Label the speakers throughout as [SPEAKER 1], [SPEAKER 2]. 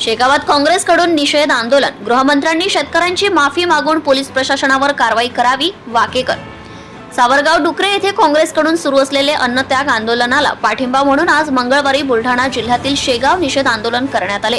[SPEAKER 1] शेगावात काँग्रेसकडून निषेध आंदोलन. गृहमंत्र्यांनी शेतकऱ्यांची माफी मागून पोलीस प्रशासनावर कारवाई करावी वाकेकर. सावरगाव डुकरे येथे काँग्रेसकडून सुरू असलेले अन्नत्याग आंदोलनाला पाठिंबा म्हणून आज मंगळवारी बुलढाणा जिल्ह्यातील शेगाव निषेध आंदोलन करण्यात आले.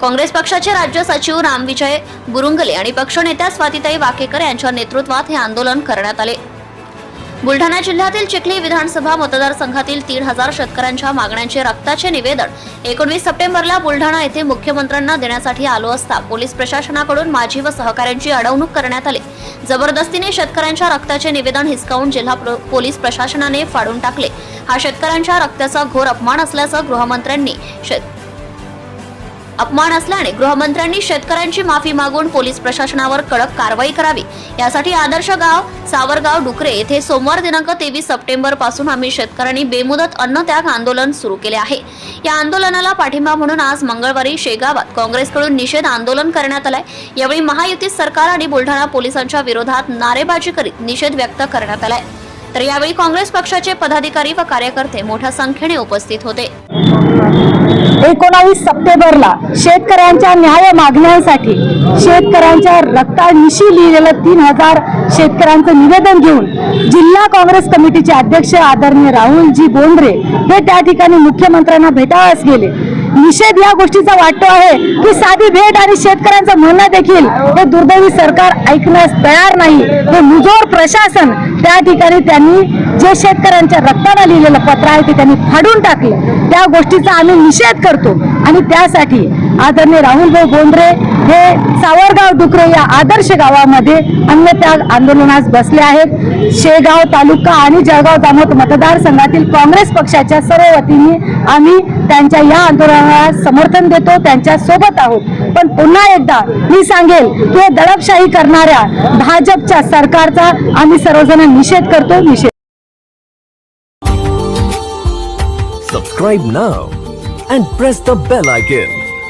[SPEAKER 1] काँग्रेस पक्षाचे राज्य सचिव रामविजय बुरुंगले आणि पक्षनेत्या स्वातीताई वाकेकर यांच्या नेतृत्वात हे आंदोलन करण्यात आले. बुलढाणा जिल्ह्यातील चिखली विधानसभा मतदारसंघातील तीन हजार शेतकऱ्यांच्या मागण्यांचे रक्ताचे निवेदन. एकोणवीस सप्टेंबरला बुलढाणा येथे मुख्यमंत्र्यांना देण्यासाठी आलो असता पोलीस प्रशासनाकडून माजी व सहकाऱ्यांची अडवणूक करण्यात आली. जबरदस्तीने शेतकऱ्यांच्या रक्ताचे निवेदन हिसकावून जिल्हा पोलीस प्रशासनाने फाडून टाकले. हा शेतकऱ्यांच्या रक्ताचा घोर अपमान असल्याचं गृहमंत्र्यांनी शेत अपमान असल्याने गृहमंत्र्यांनी शेतकऱ्यांची माफी मागून पोलीस प्रशासनावर कडक कारवाई करावी. यासाठी आदर्श गाव सावरगाव डुकरे येथे सोमवार दिनांक तेवीस सप्टेंबरपासून आम्ही शेतकऱ्यांनी बेमुदत अन्नत्याग आंदोलन सुरू केले आहे. या आंदोलनाला पाठिंबा म्हणून आज मंगळवारी शेगावात काँग्रेसकडून निषेध आंदोलन करण्यात आलाय. यावेळी महायुती सरकार आणि बुलढाणा पोलिसांच्या विरोधात नारेबाजी करीत निषेध व्यक्त करण्यात आलाय. तर यावेळी काँग्रेस पक्षाचे पदाधिकारी व कार्यकर्ते मोठ्या संख्येने उपस्थित होते.
[SPEAKER 2] एकोणावीस सप्टेंबरला शेतकऱ्यांच्या न्याय मागण्यांसाठी शेतकऱ्यांच्या रक्तानिशी लिहिलेलं तीन हजार शेतकऱ्यांचं निवेदन घेऊन जिल्हा काँग्रेस कमिटीचे अध्यक्ष आदरणीय राहुलजी बोंद्रे हे त्या ठिकाणी मुख्यमंत्र्यांना भेटावयास गेले. निषेध या गोष्टीचा वाटतो आहे की साधी भेट आणि शेतकऱ्यांचं म्हणणं देखील हे दुर्दैवी सरकार ऐकण्यास तयार नाही. हे मुजोर प्रशासन त्या ठिकाणी त्यांनी जे शेतकऱ्यांच्या रक्तानं लिहिलेलं पत्र आहे ते त्यांनी फाडून टाकलं. त्या गोष्टीचा आम्ही निषेध करतो आणि त्यासाठी आदरणीय राहुलभाऊ बोंद्रे हे सावरगाव डुकरे या आदर्श गावामध्ये अन्नत्याग आंदोलनास बसले आहेत शेगाव तालुका आणि जळगाव जामोद मतदारसंघातील काँग्रेस पक्षाच्या सर्व वतीने आम्ही त्यांच्या या आंदोलनाला समर्थन देतो त्यांच्यासोबत आहोत पण पुन्हा एकदा मी सांगेल की हे दडपशाही करणाऱ्या भाजपच्या सरकारचा आम्ही सर्वजण निषेध करतो निषेध
[SPEAKER 3] subscribe now and press the bell icon.